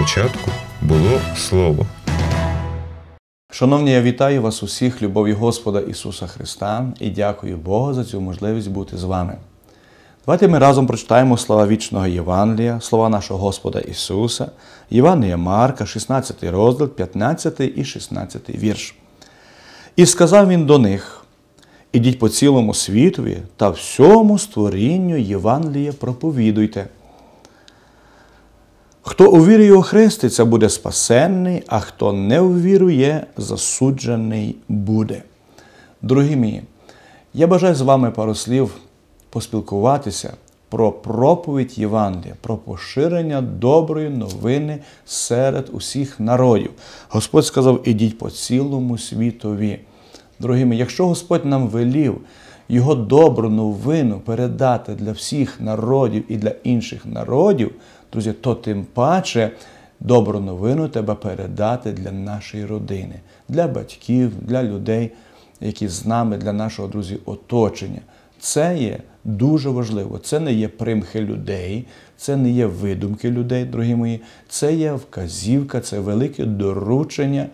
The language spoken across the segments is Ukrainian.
Початку було Слово. Шановні, я вітаю вас усіх, любов'ю Господа Ісуса Христа, і дякую Богу за цю можливість бути з вами. Давайте ми разом прочитаємо слова вічного Євангелія, слова нашого Господа Ісуса, Євангелія Марка, 16 розділ, 15 і 16 вірш. І сказав він до них: Ідіть по цілому світові та всьому створінню Євангелія проповідуйте. Хто увірує у Христиця, буде спасенний, а хто не увірує, засуджений буде. Дорогі мої, я бажаю з вами пару слів поспілкуватися про проповідь Євангелія, про поширення доброї новини серед усіх народів. Господь сказав: ідіть по цілому світові. Дорогі мої, якщо Господь нам велів його добру новину передати для всіх народів і для інших народів, друзі, то тим паче добру новину треба передати для нашої родини, для батьків, для людей, які з нами, для нашого друзі, оточення. Це є дуже важливо. Це не є примхи людей, це не є видумки людей, дорогі мої, це є вказівка, це велике доручення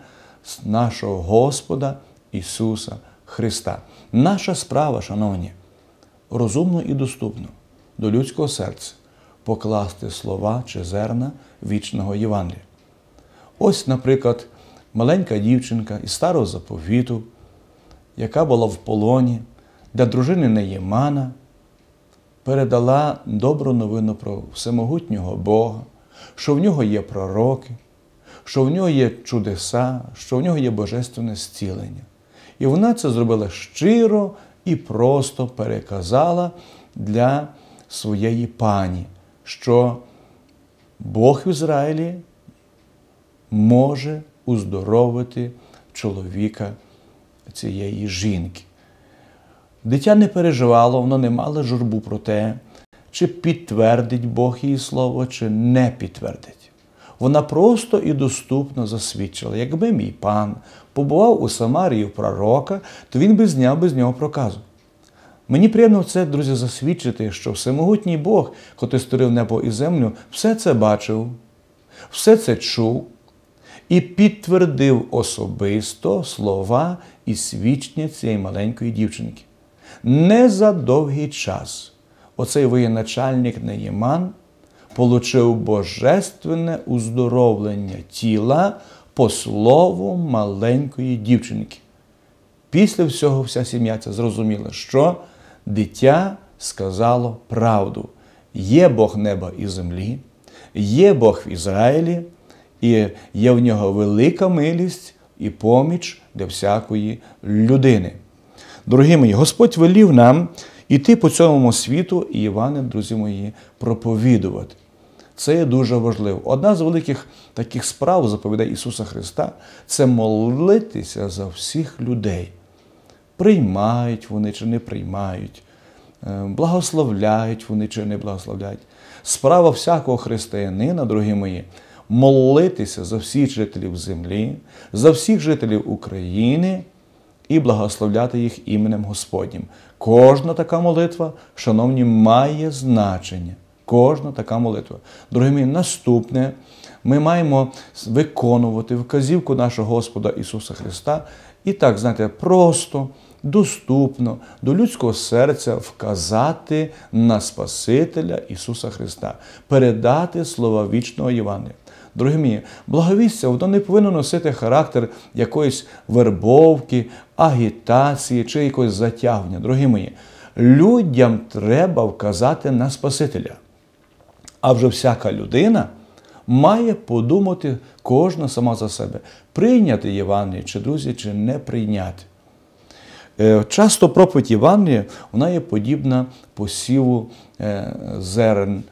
нашого Господа Ісуса Христа. Наша справа, шановні, розумно і доступно до людського серця покласти слова чи зерна вічного Євангелія. Ось, наприклад, маленька дівчинка із старого заповіту, яка була в полоні, для дружини Неємана, передала добру новину про всемогутнього Бога, що в нього є пророки, що в нього є чудеса, що в нього є божественне зцілення. І вона це зробила щиро і просто переказала для своєї пані, що Бог в Ізраїлі може уздоровити чоловіка цієї жінки. Дитя не переживало, воно не мало журбу про те, чи підтвердить Бог її слово, чи не підтвердить. Вона просто і доступно засвідчила. Якби мій пан побував у Самарії в пророка, то він би зняв би з нього проказу. Мені приємно це, друзі, засвідчити, що всемогутній Бог, котрий створив небо і землю, все це бачив, все це чув і підтвердив особисто слова і свідчення цієї маленької дівчинки. Не за довгий час оцей воєначальник Неєман получив божественне уздоровлення тіла по слову маленької дівчинки. Після всього вся сім'я це зрозуміла, що дитя сказало правду. Є Бог неба і землі, є Бог в Ізраїлі, і є в нього велика милість і поміч для всякої людини. Дорогі мої, Господь велів нам іти по цьому світу і Іване, друзі мої, проповідувати. Це є дуже важливо. Одна з великих таких справ заповідає Ісуса Христа це молитися за всіх людей. Приймають вони чи не приймають, е, благословляють вони чи не благословляють. Справа всякого християнина, дорогі мої, молитися за всіх жителів землі, за всіх жителів України і благословляти їх іменем Господнім. Кожна така молитва, шановні, має значення. Кожна така молитва. Дорогі мої, наступне, ми маємо виконувати вказівку нашого Господа Ісуса Христа і так, знаєте, просто, доступно до людського серця вказати на Спасителя Ісуса Христа, передати слова вічного Євангелія. Дорогі мої, благовістя, воно не повинно носити характер якоїсь вербовки, агітації чи якогось затягнення. Дорогі мої, людям треба вказати на Спасителя. А вже всяка людина має подумати кожна сама за себе, прийняти Євангеліє, чи друзі, чи не прийняти. Е, часто проповідь Євангелія, вона є подібна посіву е, зерен,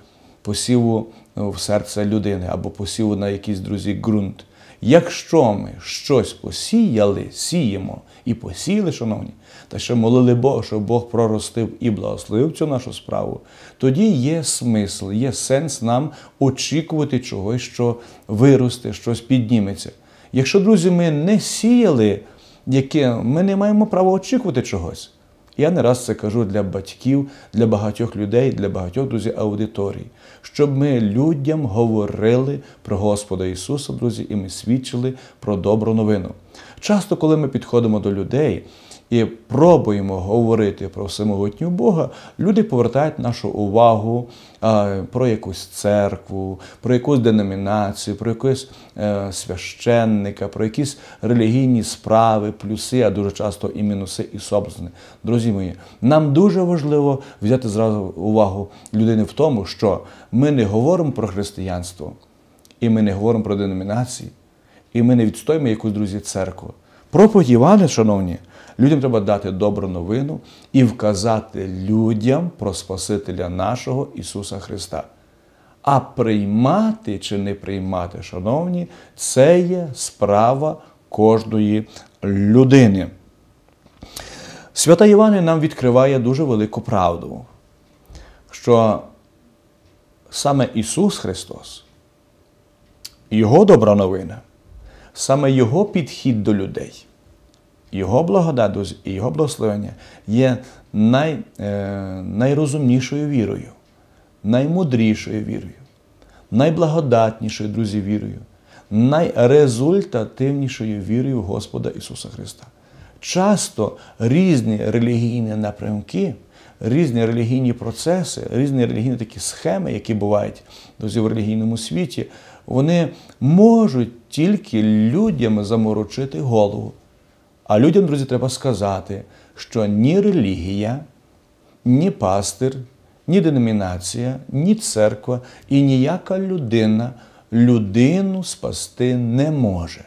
посіву в серце людини або посіву на якийсь друзі ґрунт. Якщо ми щось посіяли, сіємо і посіяли, шановні, та ще молили Бога, щоб Бог проростив і благословив цю нашу справу, тоді є смисл, є сенс нам очікувати чогось, що виросте, щось підніметься. Якщо, друзі, ми не сіяли, яке, ми не маємо права очікувати чогось. Я не раз це кажу для батьків, для багатьох людей, для багатьох друзі аудиторій, щоб ми людям говорили про Господа Ісуса, друзі, і ми свідчили про добру новину. Часто, коли ми підходимо до людей і пробуємо говорити про всемогутнього Бога, люди повертають нашу увагу про якусь церкву, про якусь деномінацію, про якогось е, священника, про якісь релігійні справи, плюси, а дуже часто і мінуси, і собственно. Друзі мої, нам дуже важливо взяти зразу увагу людини в тому, що ми не говоримо про християнство, і ми не говоримо про деномінації, і ми не відстоїмо якусь друзі церкву. Проповідь Івана, шановні, людям треба дати добру новину і вказати людям про Спасителя нашого Ісуса Христа. А приймати чи не приймати, шановні, це є справа кожної людини. Свята Івана нам відкриває дуже велику правду, що саме Ісус Христос, Його добра новина, саме Його підхід до людей, Його благодать і Його благословення є най, е, найрозумнішою вірою, наймудрішою вірою, найблагодатнішою, друзі, вірою, найрезультативнішою вірою в Господа Ісуса Христа. Часто різні релігійні напрямки, різні релігійні процеси, різні релігійні такі схеми, які бувають в релігійному світі, вони можуть тільки людям заморочити голову. А людям, друзі, треба сказати, що ні релігія, ні пастир, ні деномінація, ні церква і ніяка людина людину спасти не може.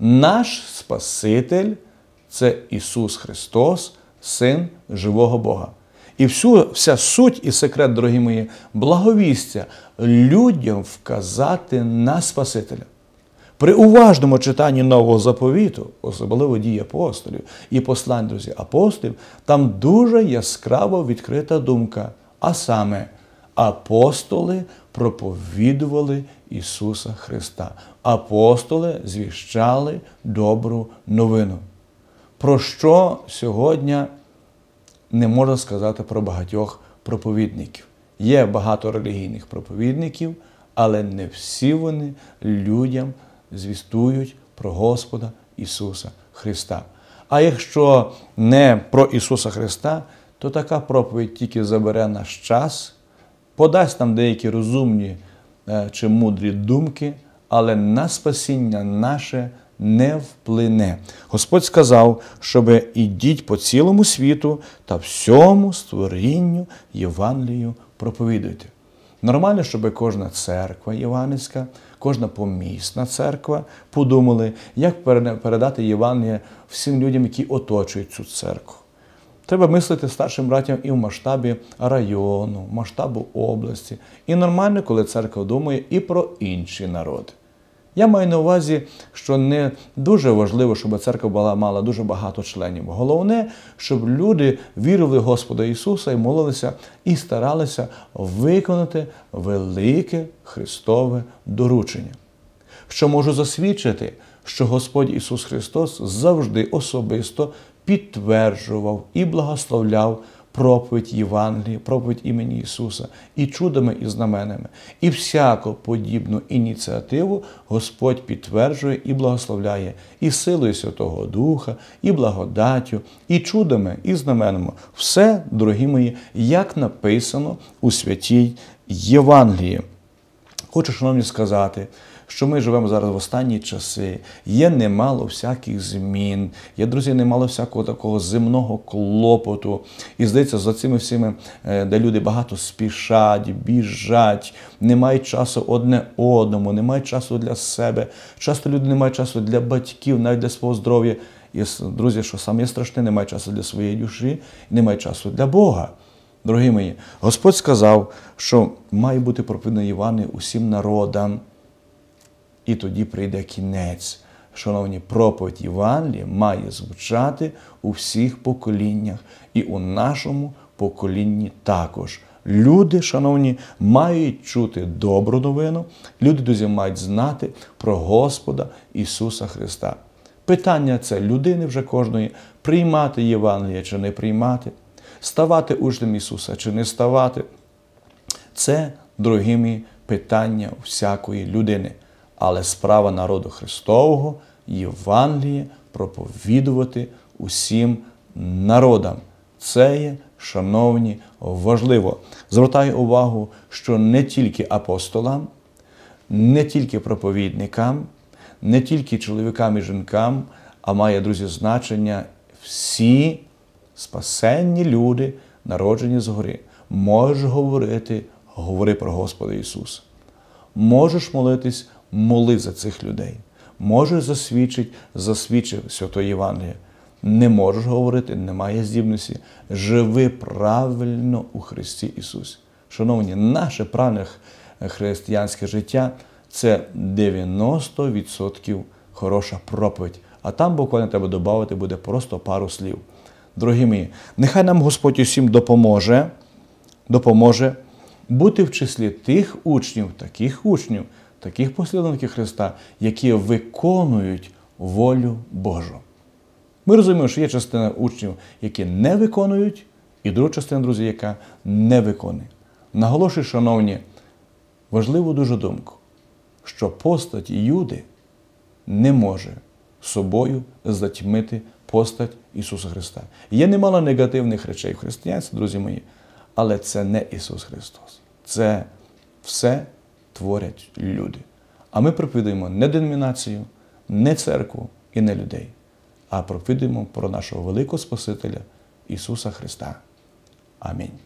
Наш Спаситель це Ісус Христос, Син живого Бога. І всю, вся суть і секрет, дорогі мої, благовістя людям вказати на Спасителя. При уважному читанні нового заповіту, особливо дії апостолів і послань, друзі, апостолів, там дуже яскраво відкрита думка. А саме, апостоли проповідували Ісуса Христа. Апостоли звіщали добру новину. Про що сьогодні не можна сказати про багатьох проповідників? Є багато релігійних проповідників, але не всі вони людям звістують про Господа Ісуса Христа. А якщо не про Ісуса Христа, то така проповідь тільки забере наш час, подасть нам деякі розумні е, чи мудрі думки, але на спасіння наше не вплине. Господь сказав, щоб ідіть по цілому світу та всьому створінню Євангелію проповідуйте. Нормально, щоб кожна церква євангельська, кожна помісна церква подумали, як передати Євангеліє всім людям, які оточують цю церкву. Треба мислити старшим братям і в масштабі району, масштабу області. І нормально, коли церква думає і про інші народи. Я маю на увазі, що не дуже важливо, щоб церква була мала дуже багато членів. Головне, щоб люди вірили в Господа Ісуса і молилися і старалися виконати велике Христове доручення. Що можу засвідчити, що Господь Ісус Христос завжди особисто підтверджував і благословляв проповідь Євангелії, проповідь імені Ісуса, і чудами, і знаменами. І всяку подібну ініціативу Господь підтверджує і благословляє і силою Святого Духа, і благодаттю, і чудами, і знаменами. Все, дорогі мої, як написано у святій Євангелії. Хочу, шановні, сказати, що ми живемо зараз в останні часи, є немало всяких змін, є, друзі, немало всякого такого земного клопоту. І здається, за цими всіми, е, де люди багато спішать, біжать, не мають часу одне одному, не мають часу для себе. Часто люди не мають часу для батьків, навіть для свого здоров'я. І, друзі, що саме страшне, немає часу для своєї душі, немає часу для Бога. Дорогі мої, Господь сказав, що має бути проповідно Івани усім народам. І тоді прийде кінець. Шановні, проповідь Євангелія має звучати у всіх поколіннях і у нашому поколінні також. Люди, шановні, мають чути добру новину, люди, друзі, мають знати про Господа Ісуса Христа. Питання це людини вже кожної приймати Євангелія чи не приймати, ставати учнем Ісуса чи не ставати. Це, дорогі мої, питання всякої людини. Але справа народу Христового Євангеліє проповідувати усім народам. Це є, шановні, важливо. Звертаю увагу, що не тільки апостолам, не тільки проповідникам, не тільки чоловікам і жінкам, а має, друзі, значення всі спасенні люди, народжені згори. Можеш говорити, говори про Господа Ісуса. Можеш молитись, моли за цих людей. Можеш засвідчити, засвідчив Святої Євангелія. Не можеш говорити, немає здібності. Живи правильно у Христі Ісусі. Шановні, наше правильне християнське життя це 90% хороша проповідь. А там буквально треба додати буде просто пару слів. Дорогі мої, нехай нам Господь усім допоможе, допоможе бути в числі тих учнів, таких учнів, таких послідовників Христа, які виконують волю Божу. Ми розуміємо, що є частина учнів, які не виконують, і друга частина, друзі, яка не виконує. Наголошую, шановні, важливу дуже думку, що постать Юди не може собою затьмити постать Ісуса Христа. Є немало негативних речей в християнстві, друзі мої, але це не Ісус Христос. Це все творять люди. А ми проповідуємо не деномінацію, не церкву і не людей, а проповідуємо про нашого великого Спасителя Ісуса Христа. Амінь.